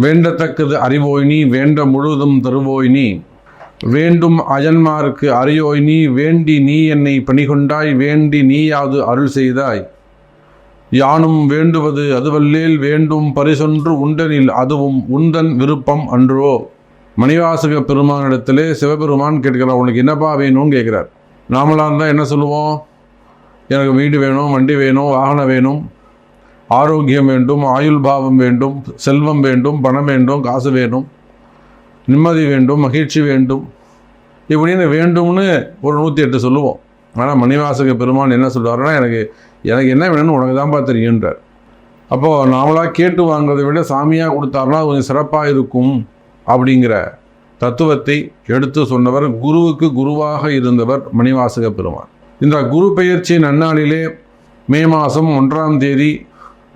வேண்டத்தக்கது அறிவோய் நீ வேண்ட முழுதும் தருவோய் நீ. வேண்டும் அயன்மார்க்கு அறியோய் நீ வேண்டி நீ என்னை பணிகொண்டாய் வேண்டி நீயாது அருள் செய்தாய். யானும் வேண்டுவது அதுவல்லேல் வேண்டும் பரிசொன்று உண்டனில் அதுவும் உந்தன் விருப்பம் அன்றோ. மணிவாசக பெருமானிடத்திலே சிவபெருமான் கேட்கிறார் உனக்கு என்னப்பா வேணும்னு கேட்குறார். நாமளாக இருந்தால் என்ன சொல்லுவோம்? எனக்கு வீடு வேணும் வண்டி வேணும் வாகனம் வேணும். ஆரோக்கியம் வேண்டும் ஆயுள் பாவம் வேண்டும் செல்வம் வேண்டும் பணம் வேண்டும் காசு வேணும் நிம்மதி வேண்டும் மகிழ்ச்சி வேண்டும். இப்படின்னு வேண்டும்னு ஒரு நூற்றி எட்டு சொல்லுவோம். ஆனால் மணிவாசக பெருமான் என்ன சொல்லுவாருன்னா எனக்கு எனக்கு என்ன வேணும்னு உனக்கு தான்ப்பா தெரியுன்றார் அப்போது நாமளாக கேட்டு வாங்குறதை விட சாமியாக கொடுத்தாருனா கொஞ்சம் சிறப்பாக இருக்கும் அப்படிங்கிற தத்துவத்தை எடுத்து சொன்னவர் குருவுக்கு குருவாக இருந்தவர் மணிவாசக பெருமான். இந்த குரு பெயர்ச்சி நன்னாளிலே மே மாதம் ஒன்றாம் தேதி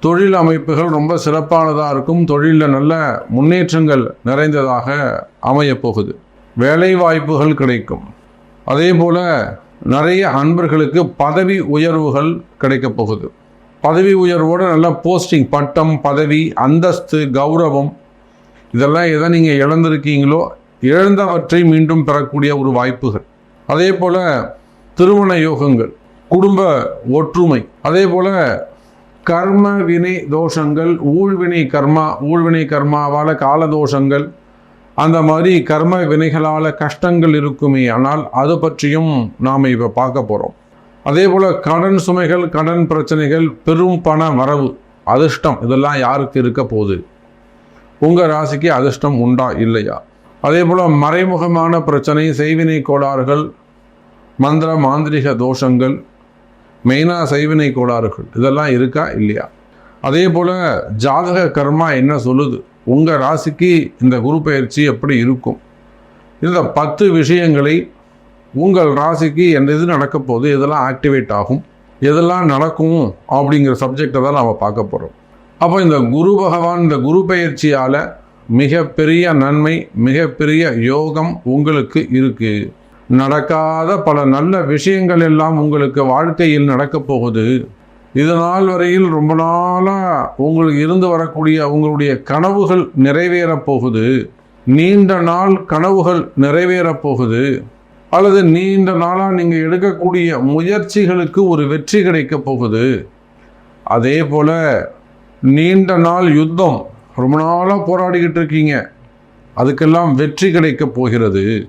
தொழில் அமைப்புகள் ரொம்ப சிறப்பானதாக இருக்கும். தொழிலில் நல்ல முன்னேற்றங்கள் நிறைந்ததாக அமையப் போகுது. வேலை வாய்ப்புகள் கிடைக்கும். அதே போல் நிறைய அன்பர்களுக்கு பதவி உயர்வுகள் கிடைக்கப் போகுது. பதவி உயர்வோட நல்ல போஸ்டிங் பட்டம் பதவி அந்தஸ்து கௌரவம் இதெல்லாம் எதை நீங்கள் இழந்திருக்கீங்களோ இழந்தவற்றை மீண்டும் பெறக்கூடிய ஒரு வாய்ப்புகள். அதே போல் திருமண யோகங்கள் குடும்ப ஒற்றுமை அதே போல் கர்ம வினை தோஷங்கள் ஊழ்வினை கர்மா ஊழ்வினை கர்மாவால் கால தோஷங்கள் அந்த மாதிரி கர்ம வினைகளால் கஷ்டங்கள் இருக்குமே ஆனால் அது பற்றியும் நாம் இப்போ பார்க்க போகிறோம் அதே போல் கடன் சுமைகள் கடன் பிரச்சனைகள் பெரும் பண வரவு அதிர்ஷ்டம் இதெல்லாம் யாருக்கு இருக்க போகுது? உங்கள் ராசிக்கு அதிர்ஷ்டம் உண்டா இல்லையா? அதே போல் மறைமுகமான பிரச்சனை செய்வினை கோளாறுகள் மந்திர மாந்திரிக தோஷங்கள் மெயினாக சைவினை கோளாறுகள். இதெல்லாம் இருக்கா? இல்லையா? அதே போல் ஜாதக கர்மா என்ன சொல்லுது? உங்கள் ராசிக்கு இந்த குரு பயிற்சி எப்படி இருக்கும்? இந்த பத்து விஷயங்களை உங்கள் ராசிக்கு எந்த இது நடக்க போகுது? இதெல்லாம் ஆக்டிவேட் ஆகும்? எதெல்லாம் நடக்கும்? அப்படிங்கிற சப்ஜெக்டை தான் நாம் பார்க்க போகிறோம் அப்போ இந்த குரு பகவான் இந்த குரு பயிற்சியால் மிகப்பெரிய நன்மை மிகப்பெரிய யோகம் உங்களுக்கு இருக்குது நடக்காத பல நல்ல விஷயங்கள் எல்லாம் உங்களுக்கு வாழ்க்கையில் நடக்கப் போகுது. இது நாள் வரையில் ரொம்ப நாளாக உங்களுக்கு இருந்து வரக்கூடிய உங்களுடைய கனவுகள் நிறைவேறப் போகுது. நீண்ட நாள் கனவுகள் நிறைவேறப் போகுது. அல்லது நீண்ட நாளாக நீங்கள் எடுக்கக்கூடிய முயற்சிகளுக்கு ஒரு வெற்றி கிடைக்கப் போகுது. அதே போல் நீண்ட நாள் யுத்தம் ரொம்ப நாளாக போராடிக்கிட்டு இருக்கீங்க. அதுக்கெல்லாம் வெற்றி கிடைக்கப் போகிறது.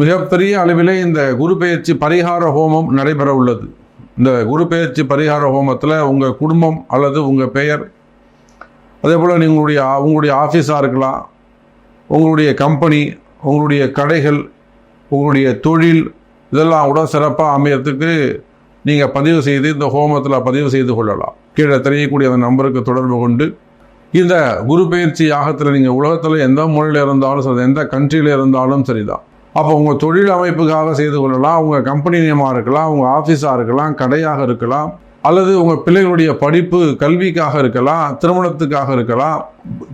மிகப்பெரிய அளவிலே இந்த குரு பெயர்ச்சி பரிகார ஹோமம் நடைபெற உள்ளது. இந்த குரு பெயர்ச்சி பரிகார ஹோமத்தில் உங்கள் குடும்பம் அல்லது உங்கள் பெயர் அதே போல் நீங்களுடைய உங்களுடைய ஆஃபீஸாக இருக்கலாம் உங்களுடைய கம்பெனி உங்களுடைய கடைகள் உங்களுடைய தொழில் இதெல்லாம் கூட சிறப்பாக அமையறதுக்கு நீங்கள் பதிவு செய்து இந்த ஹோமத்தில் பதிவு செய்து கொள்ளலாம். கீழே தெரியக்கூடிய அந்த நம்பருக்கு தொடர்பு கொண்டு இந்த குரு பயிற்சி யாகத்தில் நீங்கள் உலகத்தில் எந்த மொழியில் இருந்தாலும் சரி எந்த கண்ட்ரியில் இருந்தாலும் சரிதான். அப்போ உங்கள் தொழில் அமைப்புக்காக செய்து கொள்ளலாம் உங்கள் கம்பெனி நேமாக இருக்கலாம் உங்கள் ஆஃபீஸாக இருக்கலாம் கடையாக இருக்கலாம் அல்லது உங்கள் பிள்ளைகளுடைய படிப்பு கல்விக்காக இருக்கலாம் திருமணத்துக்காக இருக்கலாம்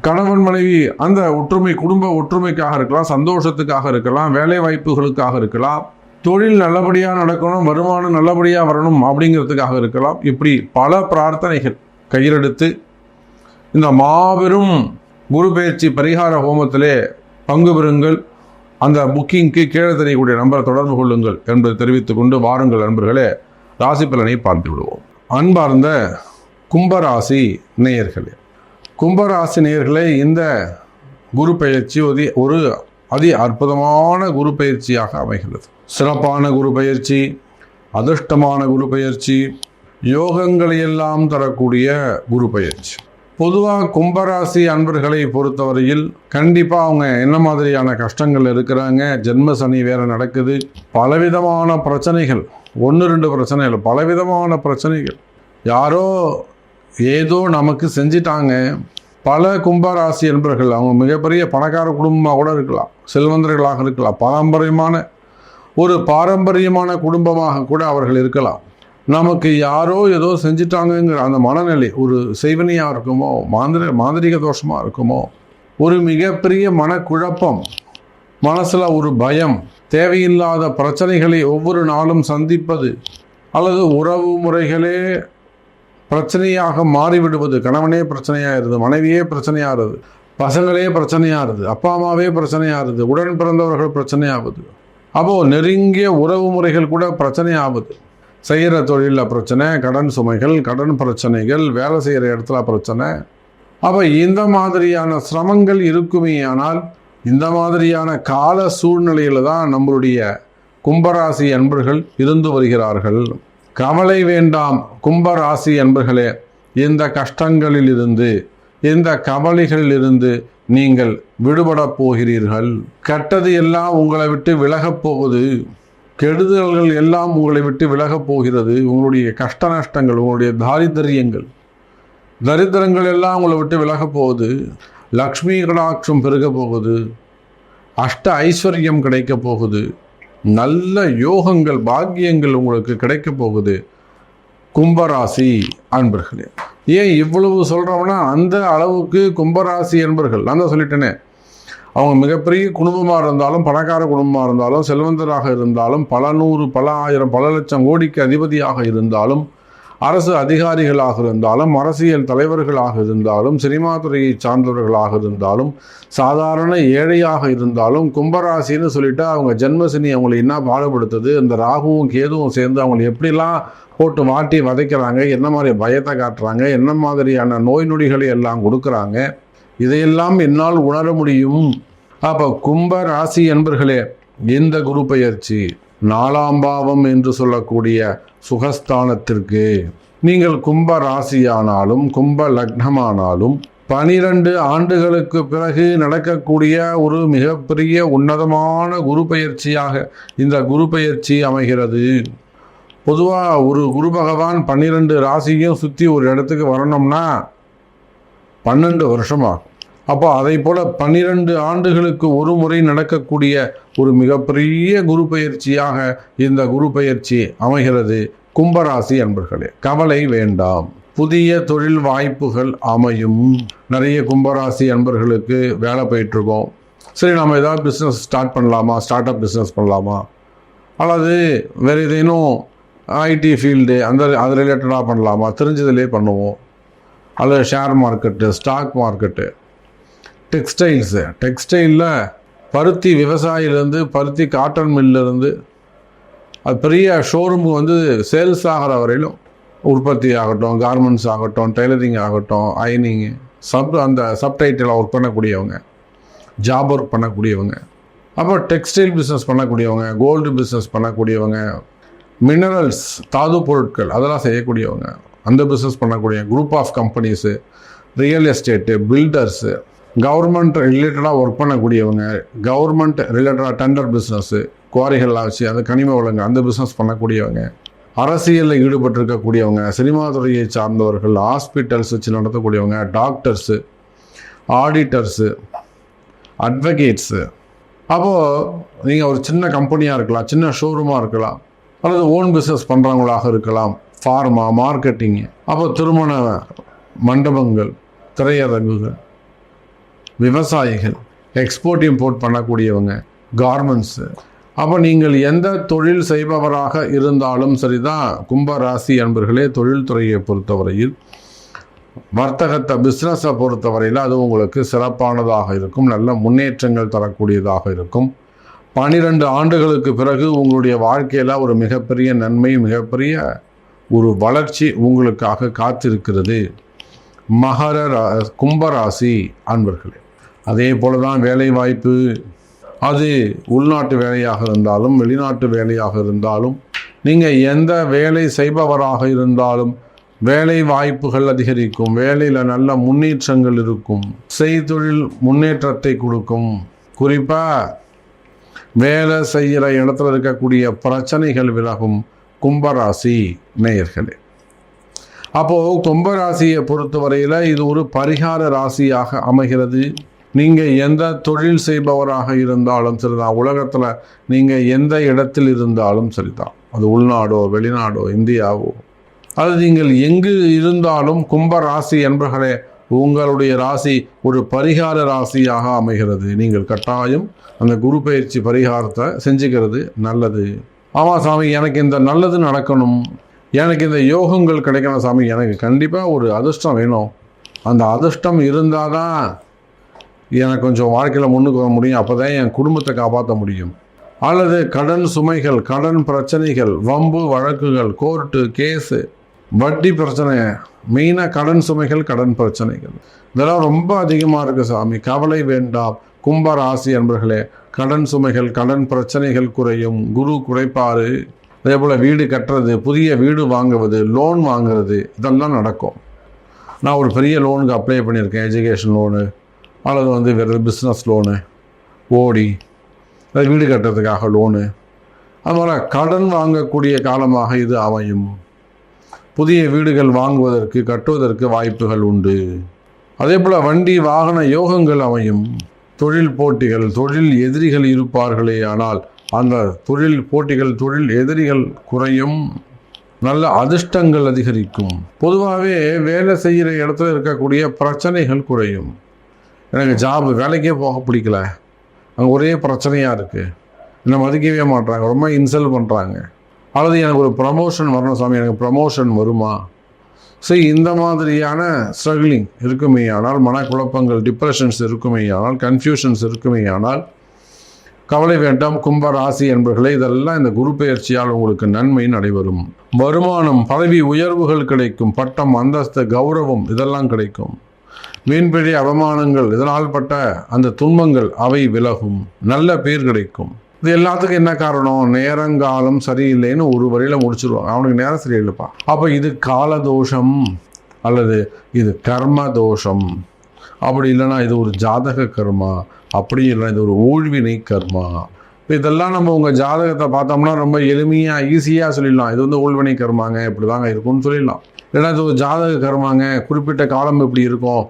கணவன் மனைவி அந்த ஒற்றுமை குடும்ப ஒற்றுமைக்காக இருக்கலாம் சந்தோஷத்துக்காக இருக்கலாம் வேலை வாய்ப்புகளுக்காக இருக்கலாம் தொழில் நல்லபடியாக நடக்கணும் வருமானம் நல்லபடியாக வரணும் அப்படிங்கிறதுக்காக இருக்கலாம். இப்படி பல பிரார்த்தனைகள் கையிலெடுத்து இந்த மாபெரும் குரு பயிற்சி பரிகார ஹோமத்திலே பங்கு பெறுங்கள். அந்த புக்கிங்க்கு கீழே தெரியக்கூடிய நம்பரை தொடர்பு கொள்ளுங்கள் என்பதை தெரிவித்துக் கொண்டு வாருங்கள் நண்பர்களே. ராசி பலனை பார்த்து விடுவோம். அன்பார்ந்த கும்பராசி நேயர்களே கும்பராசி நேயர்களே இந்த குரு பயிற்சி ஒரு ஒரு அதி அற்புதமான குரு பயிற்சியாக அமைகிறது. சிறப்பான குரு பயிற்சி அதிர்ஷ்டமான குரு பயிற்சி யோகங்களையெல்லாம் தரக்கூடிய குரு பயிற்சி பொதுவாக கும்பராசி அன்பர்களை பொறுத்தவரையில் கண்டிப்பாக அவங்க என்ன மாதிரியான கஷ்டங்கள் இருக்கிறாங்க ஜென்ம சனி வேறு நடக்குது. பலவிதமான பிரச்சனைகள். ஒன்று ரெண்டு பிரச்சனை இல்லை. பலவிதமான பிரச்சனைகள். யாரோ ஏதோ நமக்கு செஞ்சிட்டாங்க. பல கும்பராசி என்பர்கள் அவங்க மிகப்பெரிய பணக்கார குடும்பமாக கூட இருக்கலாம். செல்வந்தர்களாக இருக்கலாம். பாரம்பரியமான ஒரு பாரம்பரியமான குடும்பமாக கூட அவர்கள் இருக்கலாம். நமக்கு யாரோ ஏதோ செஞ்சிட்டாங்கங்கிற அந்த மனநிலை ஒரு செய்வனையாக இருக்குமோ மாந்திர மாந்திரிக தோஷமாக இருக்குமோ ஒரு மிகப்பெரிய மனக்குழப்பம் மனசில் ஒரு பயம் தேவையில்லாத பிரச்சனைகளை ஒவ்வொரு நாளும் சந்திப்பது அல்லது உறவு முறைகளே பிரச்சனையாக மாறிவிடுவது கணவனே பிரச்சனையாகிறது மனைவியே பிரச்சனையாகிறது பசங்களே பிரச்சனையாகிறது அப்பா அம்மாவே பிரச்சனையாகிறது உடன் பிறந்தவர்கள் பிரச்சனையாகுது அப்போது நெருங்கிய உறவு முறைகள் கூட பிரச்சனையாகுது செய்கிற தொழிலில் பிரச்சனை கடன் சுமைகள் கடன் பிரச்சனைகள் வேலை செய்கிற இடத்துல பிரச்சனை. அப்போ இந்த மாதிரியான சிரமங்கள் இருக்குமே ஆனால் இந்த மாதிரியான கால சூழ்நிலையில் தான் நம்மளுடைய கும்பராசி அன்பர்கள் இருந்து வருகிறார்கள். கவலை வேண்டாம் கும்பராசி அன்பர்களே. இந்த கஷ்டங்களில் இருந்து இந்த கவலைகளிலிருந்து நீங்கள் விடுபடப் போகிறீர்கள். கெட்டது எல்லாம் உங்களை விட்டு விலகப் போகுது. கெடுதல்கள் எல்லாம் உங்களை விட்டு விலகப் போகிறது. உங்களுடைய கஷ்ட நஷ்டங்கள் உங்களுடைய தாரித்திரியங்கள். தரித்திரங்கள் எல்லாம் உங்களை விட்டு விலகப் போகுது. லக்ஷ்மி கடாட்சம் பெருக போகுது. அஷ்ட ஐஸ்வர்யம் கிடைக்கப் போகுது. நல்ல யோகங்கள் பாக்கியங்கள் உங்களுக்கு கிடைக்கப் போகுது. கும்பராசி அன்பர்களே ஏன் இவ்வளவு சொல்கிறோம்னா அந்த அளவுக்கு கும்பராசி என்பர்கள் நான் தான் சொல்லிட்டேனே அவங்க மிகப்பெரிய குடும்பமாக இருந்தாலும் பணக்கார குடும்பமாக இருந்தாலும் செல்வந்தராக இருந்தாலும் பல நூறு பல ஆயிரம் பல லட்சம் கோடிக்கு அதிபதியாக இருந்தாலும் அரசு அதிகாரிகளாக இருந்தாலும் அரசியல் தலைவர்களாக இருந்தாலும் சினிமா துறையை சார்ந்தவர்களாக இருந்தாலும் சாதாரண ஏழையாக இருந்தாலும் கும்பராசின்னு சொல்லிட்டு அவங்க ஜென்மசினி அவங்களை என்ன பாடுபடுத்துது? இந்த ராகுவும் கேதுவும் சேர்ந்து அவங்களை எப்படிலாம் போட்டு மாட்டி வதைக்கிறாங்க? என்ன மாதிரி பயத்தை காட்டுறாங்க? என்ன மாதிரியான நோய் நொடிகளை எல்லாம் கொடுக்குறாங்க? இதையெல்லாம் என்னால் உணர முடியும். அப்போ கும்ப ராசி என்பர்களே இந்த குரு பயிற்சி நாலாம் பாவம் என்று சொல்லக்கூடிய சுகஸ்தானத்திற்கு நீங்கள் கும்ப ராசியானாலும் கும்ப லக்னமானாலும் பனிரெண்டு ஆண்டுகளுக்கு பிறகு நடக்கக்கூடிய ஒரு மிகப்பெரிய உன்னதமான குரு பயிற்சியாக இந்த குரு பயிற்சி அமைகிறது. பொதுவாக ஒரு குரு பகவான் பன்னிரெண்டு ராசியும் சுற்றி ஒரு இடத்துக்கு வரணும்னா பன்னெண்டு வருஷமா. அப்போ அதை போல பன்னிரண்டு ஆண்டுகளுக்கு ஒரு முறை நடக்கக்கூடிய ஒரு மிகப்பெரிய குரு பயிற்சியாக இந்த குரு பயிற்சி அமைகிறது. கும்பராசி அன்பர்களே கவலை வேண்டாம். புதிய தொழில் வாய்ப்புகள் அமையும். நிறைய கும்பராசி அன்பர்களுக்கு வேலை போயிட்டுருக்கோம். சரி நம்ம ஏதாவது பிஸ்னஸ் ஸ்டார்ட் பண்ணலாமா? ஸ்டார்ட் அப் பிஸ்னஸ் பண்ணலாமா? அல்லது வேறு ஏதேனும் ஐடி ஃபீல்டு அந்த அது ரிலேட்டடாக பண்ணலாமா? தெரிஞ்சதுலேயே பண்ணுவோம். அல்லது share market stock market textiles டெக்ஸ்டைலில் பருத்தி விவசாயிலேருந்து பருத்தி காட்டன் மில்லிருந்து அது பெரிய ஷோரூம் வந்து சேல்ஸ் ஆகிற வரையிலும் உற்பத்தி ஆகட்டும் கார்மெண்ட்ஸ் ஆகட்டும் டெய்லரிங் ஆகட்டும் அயனிங்கு சப் அந்த சப்டைட்டில் ஒர்க் பண்ணக்கூடியவங்க ஜாப் ஒர்க் பண்ணக்கூடியவங்க அப்போ டெக்ஸ்டைல் பிஸ்னஸ் பண்ணக்கூடியவங்க கோல்டு பிஸ்னஸ் பண்ணக்கூடியவங்க மினரல்ஸ் தாது பொருட்கள் அதெல்லாம் செய்யக்கூடியவங்க. அந்த பிஸ்னஸ் பண்ணக்கூடிய group of companies real estate builders government ரிலேட்டடாக ஒர்க் பண்ணக்கூடியவங்க கவர்மெண்ட் ரிலேட்டடாக டெண்டர் பிஸ்னஸ்ஸு குவாரிகள்லாம் வச்சு அந்த கனிம வளங்க அந்த பிஸ்னஸ் பண்ணக்கூடியவங்க அரசியலில் ஈடுபட்டிருக்கக்கூடியவங்க சினிமா துறையை சார்ந்தவர்கள் ஹாஸ்பிட்டல்ஸ் வச்சு நடத்தக்கூடியவங்க டாக்டர்ஸு ஆடிட்டர்ஸு அட்வொகேட்ஸு அப்போது நீங்கள் ஒரு சின்ன கம்பெனியாக இருக்கலாம் சின்ன ஷோரூமாக இருக்கலாம். அல்லது ஓன் பிஸ்னஸ் பண்ணுறவங்களாக இருக்கலாம். ஃபார்மா மார்க்கெட்டிங்கு அப்போ திருமண மண்டபங்கள் திரையரங்குகள் விவசாயிகள் எக்ஸ்போர்ட் இம்போர்ட் பண்ணக்கூடியவங்க கார்மெண்ட்ஸு அப்போ நீங்கள் எந்த தொழில் செய்பவராக இருந்தாலும் சரிதான் கும்ப ராசி அன்பர்களே தொழில்துறையை பொறுத்தவரையில் வர்த்தகத்தை பிஸ்னஸை பொறுத்தவரையில் அது உங்களுக்கு சிறப்பானதாக இருக்கும் நல்ல முன்னேற்றங்கள் தரக்கூடியதாக இருக்கும். பனிரெண்டு ஆண்டுகளுக்கு பிறகு உங்களுடைய வாழ்க்கையில் ஒரு மிகப்பெரிய நன்மை மிகப்பெரிய ஒரு வளர்ச்சி உங்களுக்காக காத்திருக்கிறது. மகர ரா- கும்பராசி அன்பர்களே அதே போல தான் வேலை வாய்ப்பு அது உள்நாட்டு வேலையாக இருந்தாலும் வெளிநாட்டு வேலையாக இருந்தாலும் நீங்கள் எந்த வேலை செய்பவராக இருந்தாலும் வேலை வாய்ப்புகள் அதிகரிக்கும் வேலையில் நல்ல முன்னேற்றங்கள் இருக்கும் செய்தொழில் முன்னேற்றத்தை கொடுக்கும். குறிப்பாக வேலை செய்கிற இடத்துல இருக்கக்கூடிய பிரச்சனைகள் விலகும் கும்பராசி நேயர்களே. அப்போது கும்பராசியை பொறுத்தவரையில் இது ஒரு பரிகார ராசியாக அமைகிறது. நீங்கள் எந்த தொழில் செய்பவராக இருந்தாலும் சரிதான். உலகத்தில் நீங்கள் எந்த இடத்தில் இருந்தாலும் சரிதான். அது உள்நாடோ வெளிநாடோ இந்தியாவோ. அது நீங்கள் எங்கு இருந்தாலும் கும்பராசி என்பர்களே உங்களுடைய ராசி ஒரு பரிகார ராசியாக அமைகிறது. நீங்கள் கட்டாயம் அந்த குரு பயிற்சி பரிகாரத்தை செஞ்சுக்கிறது நல்லது. ஆமாம் சாமி எனக்கு இந்த நல்லது நடக்கணும். எனக்கு இந்த யோகங்கள் கிடைக்கணும் சாமி. எனக்கு கண்டிப்பாக ஒரு அதிர்ஷ்டம் வேணும். அந்த அதிர்ஷ்டம் இருந்தால் தான் எனக்கு கொஞ்சம் வாழ்க்கையில் முன்னுக்கு வர முடியும். அப்போ தான் என் குடும்பத்தை காப்பாற்ற முடியும். அல்லது கடன் சுமைகள் கடன் பிரச்சனைகள் வம்பு வழக்குகள் கோர்ட்டு கேஸு வட்டி பிரச்சனை மெயினாக கடன் சுமைகள் கடன் பிரச்சனைகள். இதெல்லாம் ரொம்ப அதிகமாக இருக்குது சாமி. கவலை வேண்டாம். கும்ப ராசி என்பர்களே கடன் சுமைகள் கடன் பிரச்சனைகள் குறையும். குரு குறைப்பார். அதே போல் வீடு கட்டுறது புதிய வீடு வாங்குவது லோன் வாங்குறது இதெல்லாம் நடக்கும். நான் ஒரு பெரிய லோனுக்கு அப்ளை பண்ணியிருக்கேன். எஜுகேஷன் லோனு அல்லது வந்து வேறு பிஸ்னஸ் லோனு ஓடி. அது வீடு கட்டுறதுக்காக லோனு அதுபோல் கடன் வாங்கக்கூடிய காலமாக இது அமையும். புதிய வீடுகள் வாங்குவதற்கு கட்டுவதற்கு வாய்ப்புகள் உண்டு. அதே போல் வண்டி வாகன யோகங்கள் அமையும். தொழில் போட்டிகள் தொழில் எதிரிகள் இருப்பார்களே ஆனால் அந்த தொழில் போட்டிகள் தொழில் எதிரிகள் குறையும். நல்ல அதிர்ஷ்டங்கள் அதிகரிக்கும். பொதுவாகவே வேலை செய்கிற இடத்துல இருக்கக்கூடிய பிரச்சனைகள் குறையும். எனக்கு ஜாப் வேலைக்கே போக பிடிக்கல. அங்கே ஒரே பிரச்சனையாக இருக்குது என்னை மதிக்கவே மாட்றாங்க. ரொம்ப இன்சல்ட் பண்ணுறாங்க அல்லது எனக்கு ஒரு ப்ரமோஷன் வரணும் சாமி எனக்கு ப்ரமோஷன் வருமா? ஸோ இந்த மாதிரியான ஸ்ட்ரகிளிங் இருக்குமே ஆனால் மனக்குழப்பங்கள் டிப்ரெஷன்ஸ் இருக்குமே ஆனால் கன்ஃபியூஷன்ஸ் இருக்குமே ஆனால் கவலை வேண்டாம் கும்ப ராசி என்பர்களே இதெல்லாம் இந்த குரு பெயர்ச்சியால் உங்களுக்கு நன்மை நடைபெறும். வருமானம் பதவி உயர்வுகள் கிடைக்கும் பட்டம் அந்தஸ்து கௌரவம் இதெல்லாம் கிடைக்கும். மீன்பிடி அவமானங்கள் இதனால் பட்ட அந்த துன்பங்கள் அவை விலகும். நல்ல பேர் கிடைக்கும். இது எல்லாத்துக்கும் என்ன காரணம்? நேரங்காலம் சரியில்லைன்னு ஒரு வரையில் முடிச்சிருவாங்க. அவனுக்கு நேரம் சரியில்லைப்பா. அப்போ இது காலதோஷம் அல்லது இது கர்ம தோஷம் அப்படி இல்லைன்னா இது ஒரு ஜாதக கர்மா. அப்படி இல்லைன்னா இது ஒரு ஊழ்வினை கர்மா. இப்போ இதெல்லாம் நம்ம உங்கள் ஜாதகத்தை பார்த்தோம்னா ரொம்ப எளிமையாக ஈஸியாக சொல்லிடலாம். இது வந்து ஊழ்வினை கர்மாங்க இப்படி தாங்க இருக்கும்னு சொல்லிடலாம். ஏன்னா இது ஒரு ஜாதக கர்மாங்க. குறிப்பிட்ட காலம் இப்படி இருக்கும்?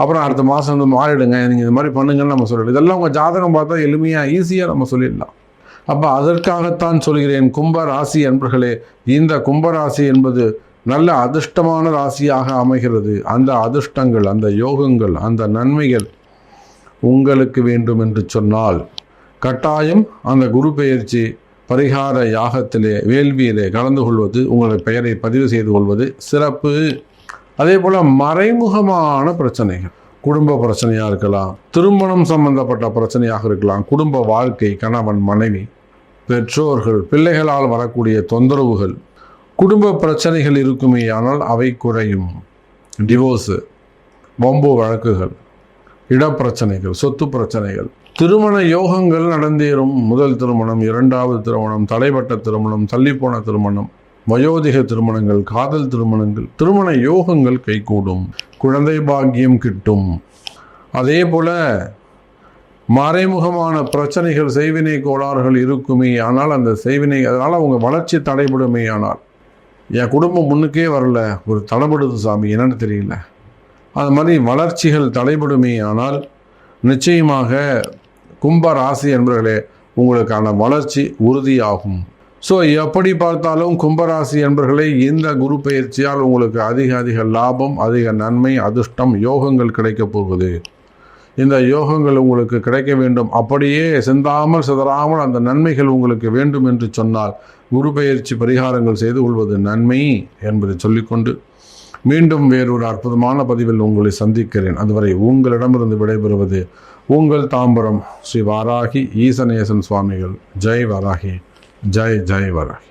அப்புறம் அடுத்த மாதம் வந்து மாறிடுங்க. நீங்கள் இது மாதிரி பண்ணுங்கன்னு நம்ம சொல்லிடலாம் இதெல்லாம் உங்கள் ஜாதகம் பார்த்தா எளிமையாக ஈஸியாக நம்ம சொல்லிடலாம். அப்போ அதற்காகத்தான் சொல்கிறேன் கும்ப ராசி என்பர்களே இந்த கும்பராசி என்பது நல்ல அதிர்ஷ்டமான ராசியாக அமைகிறது. அந்த அதிர்ஷ்டங்கள் அந்த யோகங்கள் அந்த நன்மைகள் உங்களுக்கு வேண்டும் என்று சொன்னால் கட்டாயம் அந்த குரு பெயர்ச்சி பரிகார யாகத்திலே வேள்வியிலே கலந்து கொள்வது உங்களுடைய பெயரை பதிவு செய்து கொள்வது சிறப்பு. அதே போல் மறைமுகமான பிரச்சனைகள். குடும்ப பிரச்சனையாக இருக்கலாம் திருமணம் சம்பந்தப்பட்ட பிரச்சனையாக இருக்கலாம் குடும்ப வாழ்க்கை கணவன் மனைவி பெற்றோர்கள் பிள்ளைகளால் வரக்கூடிய தொந்தரவுகள். குடும்ப பிரச்சனைகள் இருக்குமே ஆனால் அவை குறையும். டிவோர்ஸு வம்பு வழக்குகள் இடப்பிரச்சனைகள் சொத்து பிரச்சனைகள். திருமண யோகங்கள் நடந்தேறும். முதல் திருமணம் இரண்டாவது திருமணம் தடைப்பட்ட திருமணம் தள்ளிப்போன திருமணம். வயோதிக திருமணங்கள் காதல் திருமணங்கள் திருமண யோகங்கள் கைகூடும். குழந்தை பாக்கியம் கிட்டும். அதே போல மறைமுகமான பிரச்சனைகள் செய்வினை கோளாறுகள் இருக்குமே ஆனால் அந்த செய்வினை அதனால் அவங்க வளர்ச்சி தடைபடுமே ஆனால் என் குடும்பம் முன்னுக்கே வரல. ஒரு தடைபடுது சாமி என்னன்னு தெரியல. அது மாதிரி வளர்ச்சிகள் தடைபடுமே ஆனால் நிச்சயமாக கும்ப ராசி என்பவர்களே உங்களுக்கான வளர்ச்சி உறுதியாகும். ஸோ எப்படி பார்த்தாலும் கும்பராசி என்பர்களே இந்த குரு பயிற்சியால் உங்களுக்கு அதிக அதிக லாபம் அதிக நன்மை அதிர்ஷ்டம் யோகங்கள் கிடைக்கப் போகுது. இந்த யோகங்கள் உங்களுக்கு கிடைக்க வேண்டும். அப்படியே சிந்தாமல் சிதறாமல் அந்த நன்மைகள் உங்களுக்கு வேண்டும் என்று சொன்னால் குரு பயிற்சி பரிகாரங்கள் செய்து கொள்வது நன்மை என்பதை சொல்லிக்கொண்டு மீண்டும் வேறொரு அற்புதமான பதிவில் உங்களை சந்திக்கிறேன். அதுவரை உங்களிடமிருந்து விடைபெறுவது உங்கள் தாம்பரம் ஸ்ரீ வாராகி ஈசநேசன் சுவாமிகள். ஜெய் வாராகி. ஜெய் ஜெய் வாராகி